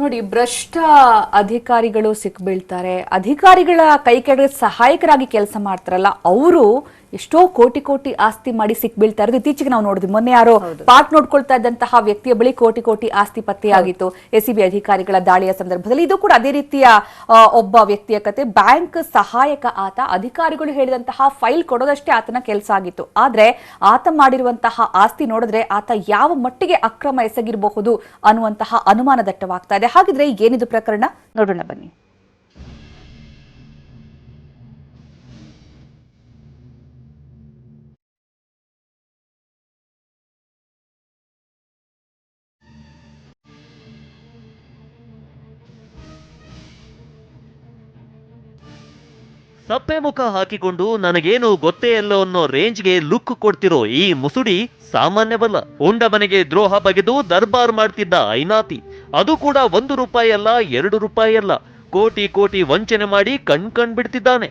ನೋಡಿ ಭ್ರಷ್ಟ ಅಧಿಕಾರಿಗಳು ಸಿಕ್ಬೀಳ್ತಾರೆ. ಅಧಿಕಾರಿಗಳ ಕೈ ಕೆಳಗೆ ಸಹಾಯಕರಾಗಿ ಕೆಲಸ ಮಾಡ್ತಾರಲ್ಲ ಅವರು ಎಷ್ಟೋ ಕೋಟಿ ಕೋಟಿ ಆಸ್ತಿ ಮಾಡಿ ಸಿಕ್ಬೀಳ್ತಾ ಇರೋದು ಇತ್ತೀಚೆಗೆ ನಾವು ನೋಡಿದ್ವಿ. ಮೊನ್ನೆ ಯಾರೋ ಪಾಕ್ ನೋಡ್ಕೊಳ್ತಾ ಇದ್ದಂತಹ ವ್ಯಕ್ತಿಯ ಬಳಿ ಕೋಟಿ ಕೋಟಿ ಆಸ್ತಿ ಪತ್ತೆಯಾಗಿತ್ತು. ಎಸ್ ಸಿ ಬಿ ಅಧಿಕಾರಿಗಳ ದಾಳಿಯ ಸಂದರ್ಭದಲ್ಲಿ ಇದು ಕೂಡ ಅದೇ ರೀತಿಯ ಒಬ್ಬ ವ್ಯಕ್ತಿಯ ಕತೆ. ಬ್ಯಾಂಕ್ ಸಹಾಯಕ ಆತ ಅಧಿಕಾರಿಗಳು ಹೇಳಿದಂತಹ ಫೈಲ್ ಕೊಡೋದಷ್ಟೇ ಆತನ ಕೆಲಸ ಆಗಿತ್ತು. ಆದ್ರೆ ಆತ ಮಾಡಿರುವಂತಹ ಆಸ್ತಿ ನೋಡಿದ್ರೆ ಆತ ಯಾವ ಮಟ್ಟಿಗೆ ಅಕ್ರಮ ಎಸಗಿರಬಹುದು ಅನ್ನುವಂತಹ ಅನುಮಾನ ದಟ್ಟವಾಗ್ತಾ ಇದೆ ಹಾಗಿದ್ರೆ ಏನಿದು ಪ್ರಕರಣ? ನೋಡೋಣ ಬನ್ನಿ. ಸಪ್ಪೆ ಮುಖ ಹಾಕಿಕೊಂಡು ನನಗೇನು ಗೊತ್ತೇ ಇಲ್ಲ ಅನ್ನೋ ರೇಂಜ್ಗೆ ಲುಕ್ ಕೊಡ್ತಿರೋ ಈ ಮುಸುಡಿ ಸಾಮಾನ್ಯವಲ್ಲ. ಉಂಡ ಮನೆಗೆ ದ್ರೋಹ ಬಗೆದು ದರ್ಬಾರ್ ಮಾಡ್ತಿದ್ದ ಐನಾತಿ. ಅದು ಕೂಡ ಒಂದು ರೂಪಾಯಿ ಅಲ್ಲ, ಎರಡು ರೂಪಾಯಿ ಅಲ್ಲ. ಕೋಟಿ ಕೋಟಿ ವಂಚನೆ ಮಾಡಿ ಕಣ್ ಕಣ್ ಬಿಡ್ತಿದ್ದಾನೆ.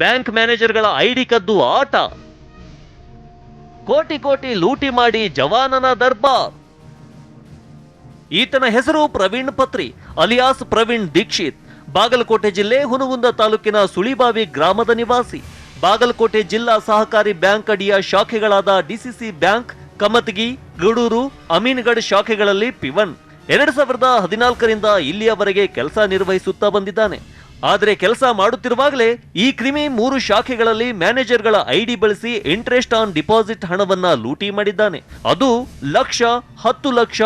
ಬ್ಯಾಂಕ್ ಮ್ಯಾನೇಜರ್ಗಳ ಐಡಿ ಕದ್ದು ಆಟ. ಕೋಟಿ ಕೋಟಿ ಲೂಟಿ ಮಾಡಿ ಜವಾನನ ದರ್ಬಾರ್. ಈತನ ಹೆಸರು ಪ್ರವೀಣ್ ಪತ್ರಿ, ಅಲಿಯಾಸ್ ಪ್ರವೀಣ್ ದೀಕ್ಷಿತ್. ಬಾಗಲಕೋಟೆ ಜಿಲ್ಲೆ ಹುನಗುಂದ ತಾಲೂಕಿನ ಸುಳಿಬಾವಿ ಗ್ರಾಮದ ನಿವಾಸಿ. ಬಾಗಲಕೋಟೆ ಜಿಲ್ಲಾ ಸಹಕಾರಿ ಬ್ಯಾಂಕ್ ಅಡಿಯ ಶಾಖೆಗಳಾದ ಡಿಸಿಸಿ ಬ್ಯಾಂಕ್, ಕಮತಗಿ, ಗಡೂರು ಅಮೀನ್ಗಢ್ ಶಾಖೆಗಳಲ್ಲಿ ಪಿವನ್. ಎರಡ್ ಸಾವಿರದ ಹದಿನಾಲ್ಕರಿಂದ ಇಲ್ಲಿಯವರೆಗೆ ಕೆಲಸ ನಿರ್ವಹಿಸುತ್ತಾ ಬಂದಿದ್ದಾನೆ. ಆದರೆ ಕೆಲಸ ಮಾಡುತ್ತಿರುವಾಗಲೇ ಈ ಕ್ರಿಮಿ ಮೂರು ಶಾಖೆಗಳಲ್ಲಿ ಮ್ಯಾನೇಜರ್ಗಳ ಐಡಿ ಬಳಸಿ ಇಂಟ್ರೆಸ್ಟ್ ಆನ್ ಡಿಪಾಸಿಟ್ ಹಣವನ್ನ ಲೂಟಿ ಮಾಡಿದ್ದಾನೆ. ಅದು ಲಕ್ಷ, ಹತ್ತು ಲಕ್ಷ,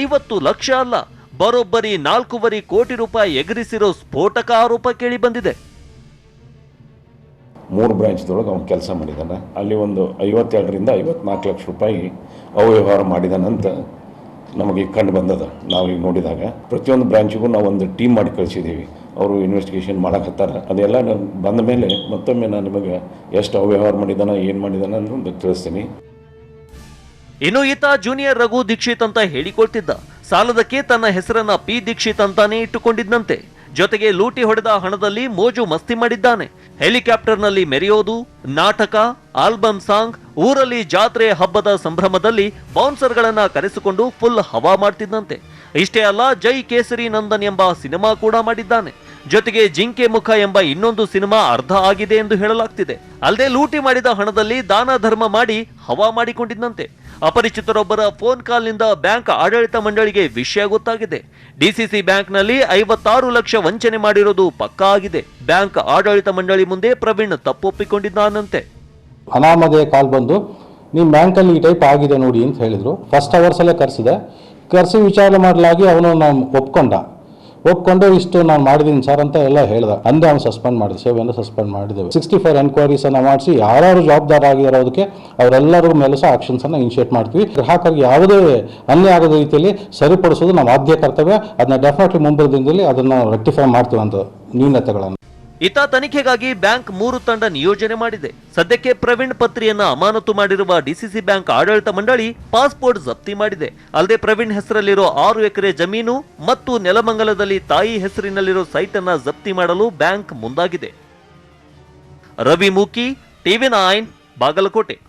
ಐವತ್ತು ಲಕ್ಷ ಅಲ್ಲ, ಬರೋಬ್ಬರಿ ನಾಲ್ಕೂವರೆ ಕೋಟಿ ರೂಪಾಯಿ ಎಗರಿಸಿರೋ ಸ್ಫೋಟಕ ಆರೋಪ ಕೇಳಿ ಬಂದಿದೆ. ಮೂರು ಬ್ರಾಂಚ್ದೊಳಗೆ ಅವನು ಕೆಲಸ ಮಾಡಿದ್ದಾನೆ ಅಲ್ಲಿ ಒಂದು ಐವತ್ತೆರಡರಿಂದ ಐವತ್ನಾಲ್ಕು ಲಕ್ಷ ರೂಪಾಯಿ ಅವ್ಯವಹಾರ ಮಾಡಿದಾನಂತ ನಮಗೆ ಕಂಡು ಬಂದದ. ನಾವು ಈಗ ನೋಡಿದಾಗ ಪ್ರತಿಯೊಂದು ಬ್ರಾಂಚಿಗೂ ನಾವು ಒಂದು ಟೀಮ್ ಮಾಡಿ ಕಳಿಸಿದ್ದೀವಿ ಅವರು ಇನ್ವೆಸ್ಟಿಗೇಷನ್ ಮಾಡಕತ್ತಾರ. ಅದೆಲ್ಲ ಬಂದ ಮೇಲೆ ಮತ್ತೊಮ್ಮೆ ನಾನು ನಿಮಗೆ ಎಷ್ಟು ಅವ್ಯವಹಾರ ಮಾಡಿದಾನ, ಏನು ಮಾಡಿದಾನ ಅನ್ನೋದು ತಿಳಿಸ್ತೀನಿ. ಇನ್ನು ಈತ ಜೂನಿಯರ್ ರಘು ದೀಕ್ಷಿತ್ ಅಂತ ಹೇಳಿಕೊಳ್ತಿದ್ದ. ಸಾಲದಕ್ಕೆ ತನ್ನ ಹೆಸರನ್ನ ಪಿ ದೀಕ್ಷಿತ್ ಅಂತಾನೆ ಇಟ್ಟುಕೊಂಡಿದ್ದಂತೆ ಜೊತೆಗೆ ಲೂಟಿ ಹೊಡೆದ ಹಣದಲ್ಲಿ ಮೋಜು ಮಸ್ತಿ ಮಾಡಿದ್ದಾನೆ. ಹೆಲಿಕಾಪ್ಟರ್ನಲ್ಲಿ ಮೆರೆಯೋದು, ನಾಟಕ ಆಲ್ಬಮ್ ಸಾಂಗ್, ಊರಲ್ಲಿ ಜಾತ್ರೆ ಹಬ್ಬದ ಸಂಭ್ರಮದಲ್ಲಿ ಬೌನ್ಸರ್ಗಳನ್ನ ಕರೆಸಿಕೊಂಡು ಫುಲ್ ಹವಾ ಮಾಡ್ತಿದ್ದಂತೆ. ಇಷ್ಟೇ ಅಲ್ಲ ಜೈ ಕೇಸರಿ ನಂದನ್ ಎಂಬ ಸಿನಿಮಾ ಕೂಡ ಮಾಡಿದ್ದಾನೆ. ಜೊತೆಗೆ ಜಿಂಕೆ ಮುಖ ಎಂಬ ಇನ್ನೊಂದು ಸಿನಿಮಾ ಅರ್ಧ ಆಗಿದೆ ಎಂದು ಹೇಳಲಾಗ್ತಿದೆ. ಅಲ್ಲದೆ ಲೂಟಿ ಮಾಡಿದ ಹಣದಲ್ಲಿ ದಾನ ಧರ್ಮ ಮಾಡಿ ಹವಾ ಮಾಡಿಕೊಂಡಿದ್ದಂತೆ ಅಪರಿಚಿತರೊಬ್ಬರ ಫೋನ್ ಕಾಲ್ನಿಂದ ಬ್ಯಾಂಕ್ ಆಡಳಿತ ಮಂಡಳಿಗೆ ವಿಷಯ ಗೊತ್ತಾಗಿದೆ. ಡಿಸಿಸಿ ಬ್ಯಾಂಕ್ನಲ್ಲಿ ಐವತ್ತಾರು ಲಕ್ಷ ವಂಚನೆ ಮಾಡಿರೋದು ಪಕ್ಕಾ ಆಗಿದೆ. ಬ್ಯಾಂಕ್ ಆಡಳಿತ ಮಂಡಳಿ ಮುಂದೆ ಪ್ರವೀಣ್ ತಪ್ಪೊಪ್ಪಿಕೊಂಡಿದ್ದಾನಂತೆ. ಅನಾಮಧೇಯ ಕಾಲ್ ಬಂದು ನಿಮ್ಮ ಬ್ಯಾಂಕಲ್ಲಿ ಈ ಟೈಪ್ ಆಗಿದೆ ನೋಡಿ ಅಂತ ಹೇಳಿದರು. ಫಸ್ಟ್ ಅವರ್ಸಲ್ಲೇ ಕರೆಸಿದೆ. ಕರೆಸಿ ವಿಚಾರಣೆ ಮಾಡಲಾಗಿ ಅವನು ಒಪ್ಕೊಂಡ. ಒಪ್ಕೊಂಡು ಇಷ್ಟು ನಾನು ಮಾಡಿದ್ದೀನಿ ಸರ್ ಅಂತ ಎಲ್ಲ ಹೇಳಿದೆ. ಅಂದೆ ಅವ್ನು ಸಸ್ಪೆಂಡ್ ಮಾಡಿದೆ, ಸೇವೆಯನ್ನು ಸಸ್ಪೆಂಡ್ ಮಾಡಿದ್ದೇವೆ. ಸಿಕ್ಸ್ಟಿ ಫೈವ್ ಎನ್ಕ್ವೈರೀಸನ್ನು ಮಾಡಿಸಿ ಯಾರ್ಯಾರು ಜವಾಬ್ದಾರ ಆಗಿರೋದಕ್ಕೆ ಅವರೆಲ್ಲರ ಮೇಲೆ ಸಹ ಆಕ್ಷನ್ಸನ್ನು ಇನಿಷಿಯೇಟ್ ಮಾಡ್ತೀವಿ. ಗ್ರಾಹಕರಿಗೆ ಯಾವುದೇ ಅನ್ಯಾಯ ಆಗದ ರೀತಿಯಲ್ಲಿ ಸರಿಪಡಿಸೋದು ನಮ್ಮ ಆದ್ಯ ಕರ್ತವ್ಯ. ಅದನ್ನ ಡೆಫಿನೆಟ್ಲಿ ಮುಂಬರುವ ದಿನದಲ್ಲಿ ಅದನ್ನು ರೆಕ್ಟಿಫೈ ಮಾಡ್ತೀವಿ ಅಂತ ನ್ಯೂನತೆಗಳನ್ನು ಇತ ತನಿಖೆಗಾಗಿ ಬ್ಯಾಂಕ್ ಮೂರು ತಂಡ ನಿಯೋಜನೆ ಮಾಡಿದೆ. ಸದ್ಯಕ್ಕೆ ಪ್ರವೀಣ್ ಪತ್ರಿಯನ್ನ ಅಮಾನತು ಮಾಡಿರುವ ಡಿಸಿಸಿ ಬ್ಯಾಂಕ್ ಆಡಳಿತ ಮಂಡಳಿ ಪಾಸ್ಪೋರ್ಟ್ ಜಪ್ತಿ ಮಾಡಿದೆ. ಅಲ್ಲದೆ ಪ್ರವೀಣ್ ಹೆಸರಲ್ಲಿರೋ ಆರು ಎಕರೆ ಜಮೀನು ಮತ್ತು ನೆಲಮಂಗಲದಲ್ಲಿ ತಾಯಿ ಹೆಸರಿನಲ್ಲಿರೋ ಸೈಟ್ ಅನ್ನ ಜಪ್ತಿ ಮಾಡಲು ಬ್ಯಾಂಕ್ ಮುಂದಾಗಿದೆ. Ravi Mooki, TV nine, Bagalkote.